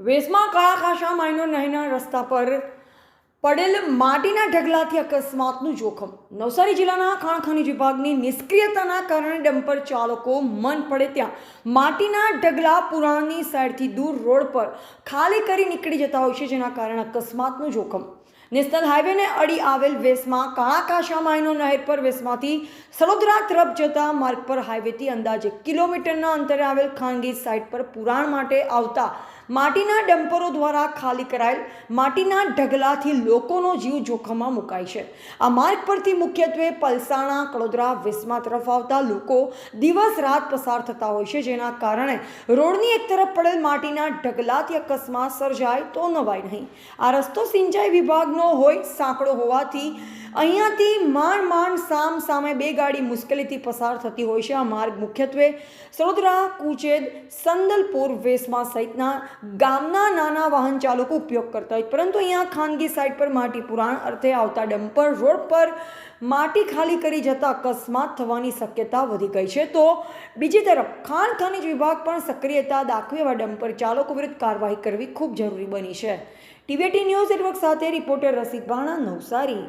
વેસમાં કાળા ખાશા માઇનોર નહીના રસ્તા પર પડેલ માટીના ઢગલાથી અકસ્માતનું જોખમ. નવસારી જિલ્લાના ખાણ ખનિજ વિભાગની નિષ્ક્રિયતાના કારણે ડમ્પર ચાલકો મન પડે ત્યાં. માટીના ઢગલા પુરાણની સાઈડથી દૂર રોડ પર ખાલી કરી નીકળી જતા હોય છે, જેના કારણે અકસ્માતનું જોખમ. નેશનલ હાઈવેને અડી આવેલ વેસમાં કાળાકાશા માઇનો નહેર પર વેસમાંથી સડોદરા તરફ જતા માર્ગ પર હાઈવેથી અંદાજે કિલોમીટરના અંતરે આવેલ ખાનગી સાઇટ પર પુરાણ માટે આવતા માટીના ડમ્પરો દ્વારા ખાલી કરાયેલ માટીના ઢગલાથી લોકોનો જીવ જોખમમાં મુકાય છે. આ માર્ગ પરથી મુખ્યત્વે પલસાણા, કડોદરા, વિસ્મા તરફ આવતા લોકો દિવસ રાત પસાર થતા હોય છે, જેના કારણે રોડની એક તરફ પડેલ માટીના ઢગલાથી અકસ્માત સર્જાય તો નવાય નહીં. આ રસ્તો સિંચાઈ વિભાગનો હોય, સાંકડો હોવાથી અહીંયાથી માંડ માંડ સામ સામે બે ગાડી મુશ્કેલીથી પસાર થતી હોય છે. આ માર્ગ મુખ્યત્વે સરોદરા કુચેદ, સંદલપુર વેસમાં સહિતના ગામના નાના વાહન ચાલકો ઉપયોગ કરતા હોય પરંતુ અહીંયા ખાનગી સાઇટ પર માટી પુરાણ અર્થે આવતા ડમ્પર રોડ પર માટી ખાલી કરી જતા અકસ્માત થવાની શક્યતા વધી ગઈ છે. તો બીજી તરફ, ખાણ ખનિજ વિભાગ પણ સક્રિયતા દાખવી એવા ડમ્પર ચાલકો વિરુદ્ધ કાર્યવાહી કરવી ખૂબ જરૂરી બની છે. ટીવીટી ન્યૂઝ નેટવર્ક સાથે રિપોર્ટર રસિક ભાણા નવસારી.